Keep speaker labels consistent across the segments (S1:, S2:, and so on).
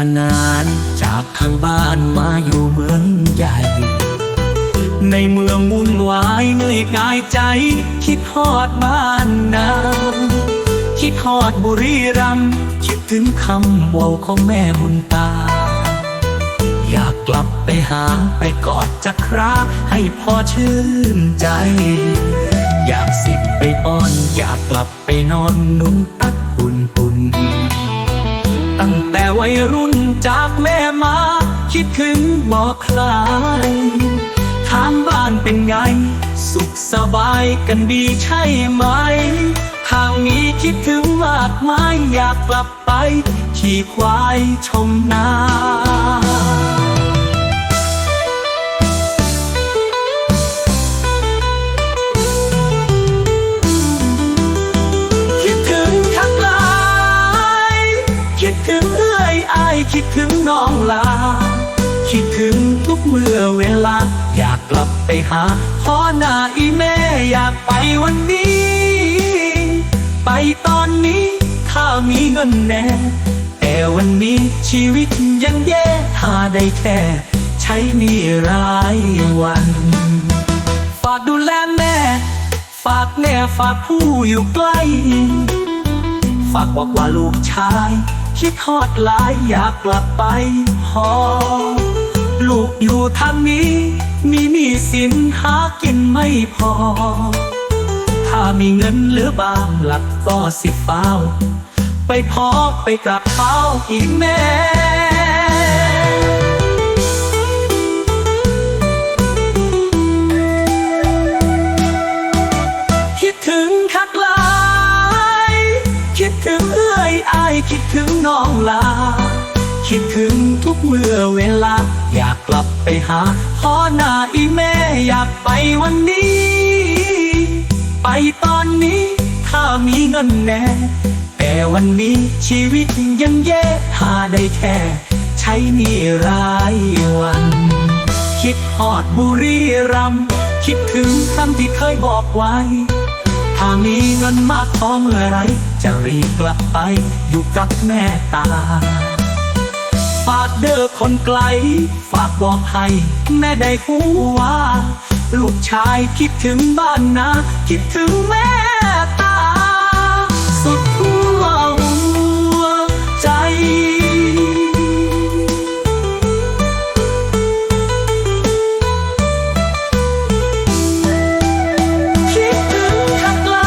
S1: านาน จากทางบ้านมาอยู่เมืองใหญ่ ในเมืองมุ่นวายเหนื่อยกายใจ คิดทอดบ้านนาคิดทอดบุรีรัมคิดถึงคำว่าของแม่บุญตา อยากกลับไปหาไปกอดจักคราให้พอชื่นใจ อยากสิบไปอ้อน อยากกลับไปนอนนุ่งตัก แต่วัยรุ่นจากแม่มา คิดถึงบอกใครทางบ้านเป็นไง สุขสบายกันดีใช่ไหม ทางนี้คิดถึงมากมายอยากกลับไป ขี่ควายชมนา คิดถึงทุกเมื่อเวลา อยากกลับไปหาพ่อหน้าอีแม่อยากไปวันนี้ ไปตอนนี้ถ้ามีเงินแน่ แต่วันนี้ชีวิตยังแย่ถ้าได้แค่ ใช้หนี่รายวัน ฝากดูแลแม่ ฝากแม่ฝากผู้อยู่ใกล้ฝากบอกว่าลูกชาย คิดฮอดหลายอยากกลับไปหอ ลูกอยู่ทางนี้ มีหนี้สินหากินไม่พอ ถ้ามีเงินเหลือบางหลักก็สิฟ้า ไปพอไปกราบเท้าอีกแม่คิดถึงคักหลายคิดถึงเอ้ยอายคิดถึงน้องลา คิดถึงทุกเมื่อเวลา อยากกลับไปหาพ่อหน้าอีแม่อยากไปวันนี้ ไปตอนนี้ถ้ามีเงินแน่ แต่วันนี้ชีวิตยังแย่ถ้าได้แค่ ใช้นี่รายวัน คิดฮอดบุรีรัมคิดถึงคำที่เคยบอกไว้ ถ้ามีเงินมากพอเมื่อไร จะรีบกลับไปอยู่กับแม่ตา ฝากเด้อคนไกล ฝากบอกให้ แม่ได้หูว่า ลูกชายคิดถึงบ้านนะ คิดถึงแม่ตา สุดหัวใจ คิดถึงข้างไกล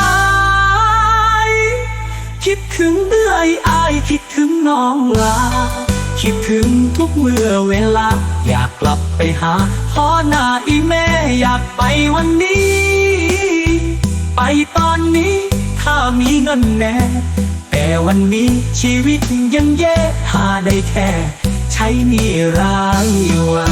S1: คิดถึงเรื่อยอาย คิดถึงน้องลา คิดถึงทุกเมื่อเวลา อยากกลับไปหาพ่อหน้าอีแม่อยากไปวันนี้ ไปตอนนี้ถ้ามีเงินแน่ แต่วันนี้ชีวิตยังแย่ถ้าได้แค่ ใช้หนี่รายวั